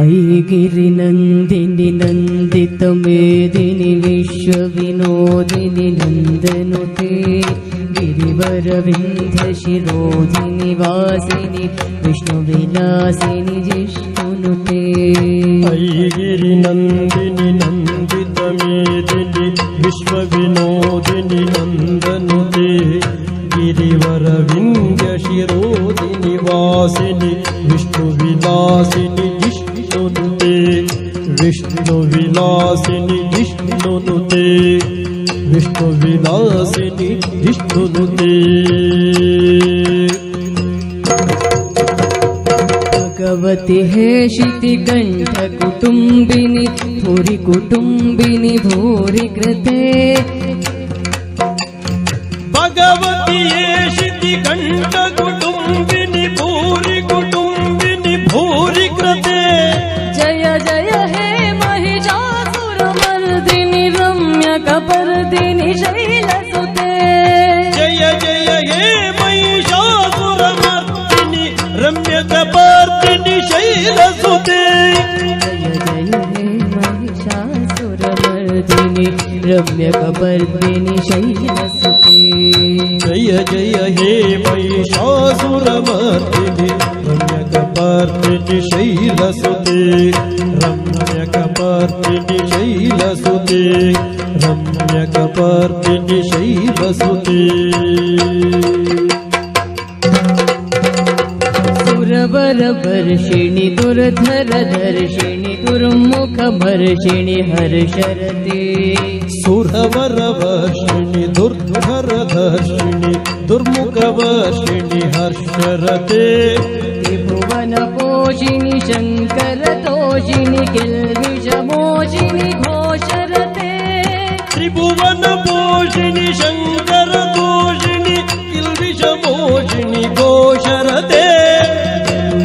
ऐगिरिनन्दिनि नन्दितमेदिनि विश्वविनोदिनि नन्दनुते गिरिवरविन्ध्यशिरोधिनि वासिनि विष्णुविलासिनि जिष्णुनुते ऐगिरिनन्दिनि नन्दितमेदिनि विश्वविनोदिनि नन्दनुते गिरिवरविन्द्यशिरोदिनि वासिनि विष्णु विलासिनी विष्णुनुते विष्णु विलासिनी विष्णुनुते भगवती है शितिकण्ठ कुटुम्बिनि भूरि कुटुम्बिनि भूरि कृते। भगवती है शितिकण्ठ कुटुंबिनी भूरी कुटुम्बिनि भूरि कृते। जय जय है కపర్దిని శైలసుతే. జయ జయ హే మహిషాసురమర్దిని రమ్య కపర్దిని శైలసుతే. రమ్య కపర్దిని శైలసుతే. జయ జయ హే మహిషాసురమర్దిని రమ్య కపర్దిని శైలసుతే. రమ్య रम्यकपर्दिनि शैलसुते रम्यकपर्दिनि शैलसुते। सुरवरवर्षिणि दुर्धरदर्शिणि दुर्मुखमर्षिणि हर्षरते। सुरवरवर्षिणि दुर्धरधर्षिणि दुर्मुखवर्षिणि हर्षरते। त्रिभुवनपोषिणि शङ्करतोषिणि किल्बिषमोषिणि त्रिभुवनपोषिणि शङ्करदोषिणि किल्बिषमोषिणि घोषरते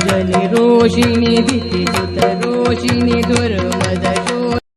जनि रोषिणि दितिसुतरोषिणि दुर्म